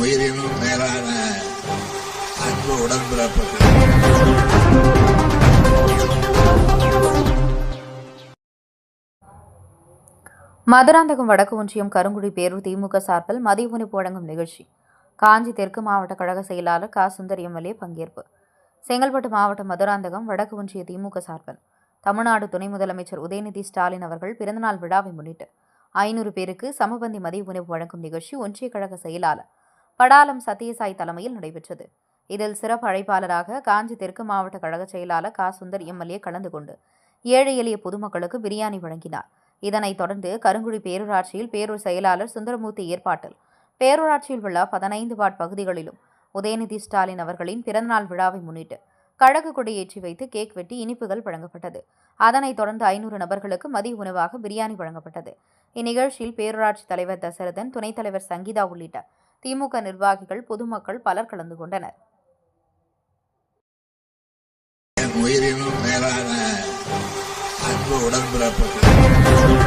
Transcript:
உயிரினும் மேலான அன்பு உடன்பிறப்புகள். மதுராந்தகம் வடக்கு ஒன்றியம் கருங்குடி பேரூர் திமுக சார்பில் மதிய உணவு வழங்கும் நிகழ்ச்சி. காஞ்சி தெற்கு மாவட்ட கழக செயலாளர் கா. சுந்தர் எம்எல்ஏ பங்கேற்பு. செங்கல்பட்டு மாவட்டம் மதுராந்தகம் வடக்கு ஒன்றிய திமுக சார்பில் தமிழ்நாடு துணை முதலமைச்சர் உதயநிதி ஸ்டாலின் அவர்கள் பிறந்தநாள் விழாவை முன்னிட்டு ஐநூறு பேருக்கு சமபந்தி மதிய உணவு வழங்கும் நிகழ்ச்சி ஒன்றிய கழக செயலாளர் படாலம் சத்யசாய் தலைமையில் நடைபெற்றது. இதில் சிறப்பு அழைப்பாளராக காஞ்சி தெற்கு மாவட்ட கழக செயலாளர் கா. சுந்தர் எம்எல்ஏ கலந்து கொண்டு ஏழை எளிய பொதுமக்களுக்கு பிரியாணி வழங்கினார். இதனைத் தொடர்ந்து கருங்குடி பேரூராட்சியில் பேரூர் செயலாளர் சுந்தரமூர்த்தி ஏற்பாட்டில் பேரூராட்சியில் உள்ள பதினைந்து வார்டு பகுதிகளிலும் உதயநிதி ஸ்டாலின் அவர்களின் பிறந்தநாள் விழாவை முன்னிட்டு கழகு கொடியேற்றி வைத்து கேக் வெட்டி இனிப்புகள் வழங்கப்பட்டது. அதனைத் தொடர்ந்து ஐநூறு நபர்களுக்கு மதிய உணவாக பிரியாணி வழங்கப்பட்டது. இந்நிகழ்ச்சியில் பேரூராட்சி தலைவர் தசரதன் துணைத் தலைவர் சங்கீதா உள்ளிட்ட திமுக நிர்வாகிகள் பொதுமக்கள் பலர் கலந்து கொண்டனர். உயிரினும் மேலான அன்பு உடன்பிறப்புகள்